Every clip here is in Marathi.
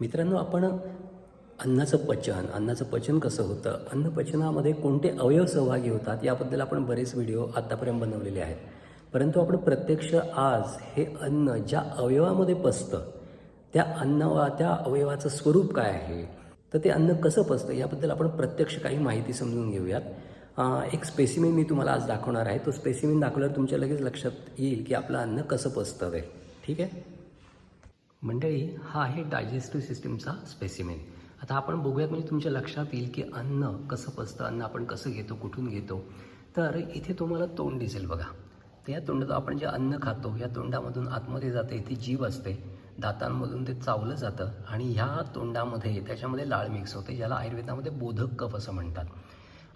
मित्रांनो आपण अन्नाचं पचन अन्नाचं पचन कसं होतं अन्नपचनामध्ये कोणते अवयव सहभागी होतात याबद्दल आपण बरेच व्हिडिओ आत्तापर्यंत बनवलेले आहेत. परंतु आपण प्रत्यक्ष आज हे अन्न ज्या अवयवामध्ये पचतं त्या अन्न त्या अवयवाचं स्वरूप काय आहे तर ते अन्न कसं पचतं याबद्दल आपण प्रत्यक्ष काही माहिती समजून घेऊयात. एक स्पेसिमेन मी तुम्हाला आज दाखवणार आहे. तो स्पेसिमेन दाखवल्यावर तुमच्या लगेच लक्षात येईल की आपलं अन्न कसं पचतं ते. ठीक आहे? मंडळी हा आहे डायजेस्टिव्ह सिस्टीमचा स्पेसिमेन आता आपण बघूयात म्हणजे तुमच्या लक्षात येईल की अन्न कसं पचतं अन्न आपण कसं घेतो कुठून घेतो. तर इथे तुम्हाला तोंड दिसेल बघा. तर या तोंडात आपण जे अन्न खातो या तोंडामधून आतमध्ये जाते इथे जीभ असते. दातांमधून ते चावलं जातं आणि ह्या तोंडामध्ये त्याच्यामध्ये लाळ मिक्स होते ज्याला आयुर्वेदामध्ये बोधक कफ असं म्हणतात.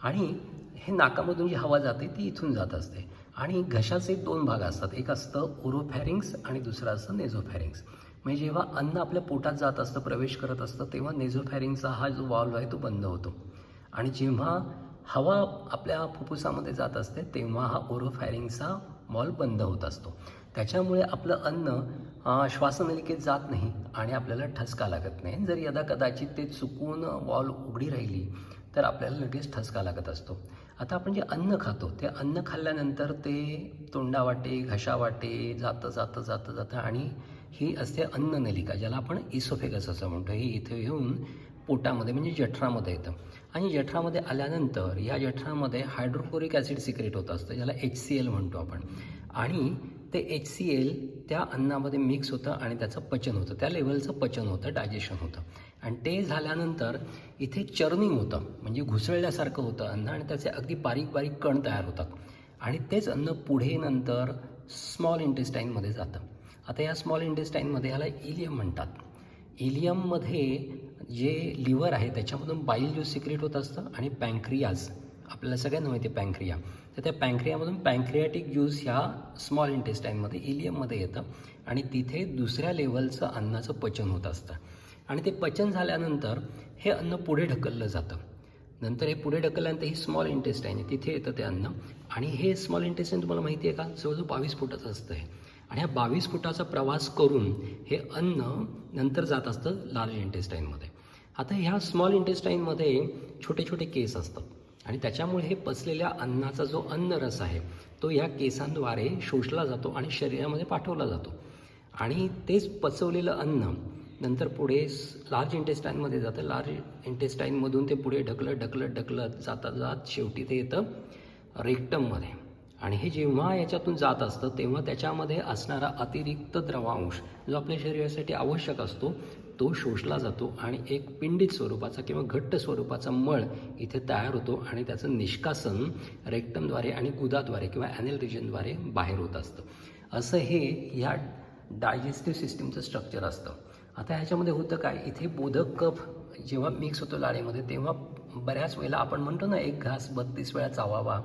आणि हे नाकामधून जी हवा जाते ती इथून जात असते. आणि घशाचे दोन भाग असतात. एक असतं ओरोफॅरिंग्स आणि दुसरं असतं नेझोफॅरिंग्स म्हणजे जेव्हा अन्न आपल्या पोटात जात असतं प्रवेश करत असतं तेव्हा नेझोफॅरिंगचा हा जो वॉल्व आहे तो बंद होतो. आणि जेव्हा हवा आपल्या फुफ्फुसामध्ये जात असते तेव्हा हा ओरोफॅरिंगचा वॉल्व बंद होत असतो. त्याच्यामुळे आपलं अन्न श्वासनलिकेत जात नाही आणि आपल्याला ठसका लागत नाही. जर यदा कदाचित ते चुकून वॉल्व उघडी राहिली तर आपल्याला लगेच ठसका लागत असतो. आता आपण जे अन्न खातो ते अन्न खाल्ल्यानंतर ते तोंडावाटे घशावाटे जातं जातं जातं जातं आणि ही असते अन्ननलिका ज्याला आपण इसोफेगस असं म्हणतो. हे इथे येऊन पोटामध्ये म्हणजे जठरामध्ये येतं. आणि जठरामध्ये आल्यानंतर या जठरामध्ये हायड्रोक्लोरिक ॲसिड सिक्रेट होत असतं ज्याला एच सी एल म्हणतो आपण. आणि ते एच सी एल त्या अन्नामध्ये मिक्स होतं आणि त्याचं पचन होतं. त्या लेवलचं पचन होतं डायजेशन होतं. आणि ते झाल्यानंतर इथे चर्निंग होतं म्हणजे घुसळल्यासारखं होतं अन्न आणि त्याचे अगदी बारीक बारीक कण तयार होतात. आणि तेच अन्न पुढे नंतर स्मॉल इंटेस्टाईनमध्ये जातं. आता या स्मॉल इंटेस्टाईनमध्ये ह्याला इलियम म्हणतात. इलियममध्ये जे लिव्हर आहे त्याच्यामधून बाईल ज्यूस सिक्रेट होत असतं आणि पँक्रियाज आपल्याला सगळ्यांना माहिती आहे पँक्रिया तर त्या पँक्रियामधून पँक्रियाटिक ज्यूस ह्या स्मॉल इंटेस्टाईनमध्ये इलियममध्ये येतं आणि तिथे दुसऱ्या लेवलचं अन्नाचं पचन होत असतं. आणि ते पचन झाल्यानंतर हे अन्न पुढे ढकललं जातं. नंतर हे पुढे ढकलल्यानंतर ही स्मॉल इंटेस्टाईन आहे. तिथे येतं ते अन्न. आणि हे स्मॉल इंटेस्टाईन तुम्हाला माहिती आहे का? जवळजवळ बावीस फुटाचं असतं हे. आणि ह्या बावीस फुटाचा प्रवास करून हे अन्न नंतर जात असतं लार्ज इंटेस्टाईनमध्ये आता ह्या स्मॉल इंटेस्टाईनमध्ये छोटे छोटे केस असतात. आणि त्याच्यामुळे हे पचलेल्या अन्नाचा जो अन्नरस आहे तो ह्या केसांद्वारे शोषला जातो आणि शरीरामध्ये पाठवला जातो. आणि तेच पचवलेलं अन्न नंतर पुढे लार्ज इंटेस्टाईनमध्ये जातं. लार्ज इंटेस्टाईनमधून ते पुढे ढकलत ढकलत ढकलत जाता जात शेवटी ते येतं रेक्टममध्ये आणि हे जेव्हा याच्यातून जात असतं तेव्हा त्याच्यामध्ये असणारा अतिरिक्त द्रवांश जो आपल्या शरीरासाठी आवश्यक असतो तो शोषला जातो आणि एक पिंडित स्वरूपाचा किंवा घट्ट स्वरूपाचा मळ इथे तयार होतो आणि त्याचं निष्कासन रेक्टमद्वारे आणि गुदाद्वारे किंवा ॲनल रिजनद्वारे बाहेर होत असतं. असं हे ह्या डायजेस्टिव्ह सिस्टीमचं स्ट्रक्चर असतं. आता ह्याच्यामध्ये होतं काय? इथे बोधक कफ जेव्हा मिक्स होतो लाळेमध्ये तेव्हा बऱ्याच वेळेला आपण म्हणतो ना एक घास बत्तीस वेळा चावावा.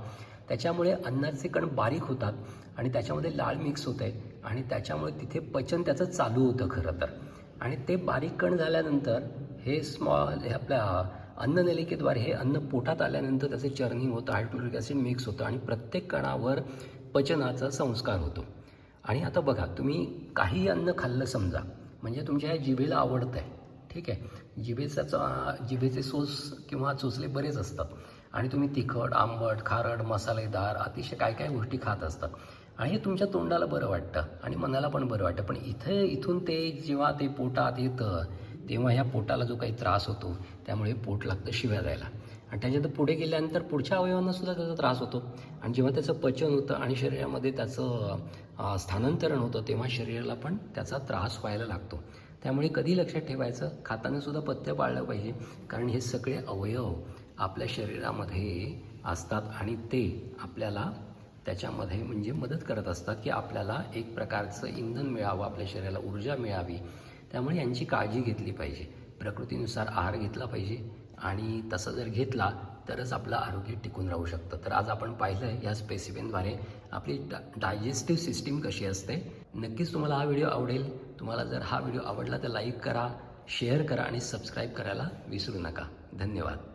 त्याच्यामुळे अन्नाचे कण बारीक होतात आणि त्याच्यामध्ये लाळ मिक्स होते आणि त्याच्यामुळे तिथे पचन त्याचं चालू होतं खरं तर. आणि ते बारीक कण झाल्यानंतर हे स्मॉल हे आपल्या अन्ननलिकेद्वारे हे अन्न पोटात आल्यानंतर त्याचे चर्निंग होतं हायड्रोक्लोरिक ॲसिड मिक्स होतं आणि प्रत्येक कणावर पचनाचा संस्कार होतो. आणि आता बघा तुम्ही काही अन्न खाल्लं समजा म्हणजे तुमच्या या जिभेला आवडतं आहे ठीक आहे? जिभेचा जिभेचे सोस किंवा चोचले बरेच असतात. आणि तुम्ही तिखट आंबट खारट मसालेदार अतिशय काय काय गोष्टी खात असतात. आणि हे तुमच्या तोंडाला बरं वाटतं आणि मनाला पण बरं वाटतं. पण इथं इथून ते जेव्हा ते पोटात येतं तेव्हा ह्या पोटाला जो काही त्रास होतो त्यामुळे पोट लागतं शिव्या द्यायला. आणि त्याच्यात पुढे गेल्यानंतर पुढच्या अवयवांना सुद्धा त्याचा त्रास होतो. आणि जेव्हा त्याचं पचन होतं आणि शरीरामध्ये त्याचं स्थानांतरण होतं तेव्हा शरीराला पण त्याचा त्रास व्हायला लागतो. त्यामुळे कधी लक्षात ठेवायचं? खातानासुद्धा पथ्य पाळलं पाहिजे. कारण हे सगळे अवयव आपल्या शरीरामध्ये असतात आणि ते आपल्याला त्याच्यामध्ये म्हणजे मदत करत असतात की आपल्याला एक प्रकारचं इंधन मिळावं आपल्या शरीराला ऊर्जा मिळावी. त्यामुळे यांची काळजी घेतली पाहिजे. प्रकृतीनुसार आहार घेतला पाहिजे. आणि तसं जर घेतला तरच आपलं आरोग्य टिकून राहू शकतं. तर आज आपण पाहिलं या स्पेसिफिनद्वारे आपली डा डायजेस्टिव्ह सिस्टीम कशी असते. नक्कीच तुम्हाला हा व्हिडिओ आवडेल. तुम्हाला जर हा व्हिडिओ आवडला तर लाईक करा शेअर करा आणि सबस्क्राईब करायला विसरू नका. धन्यवाद.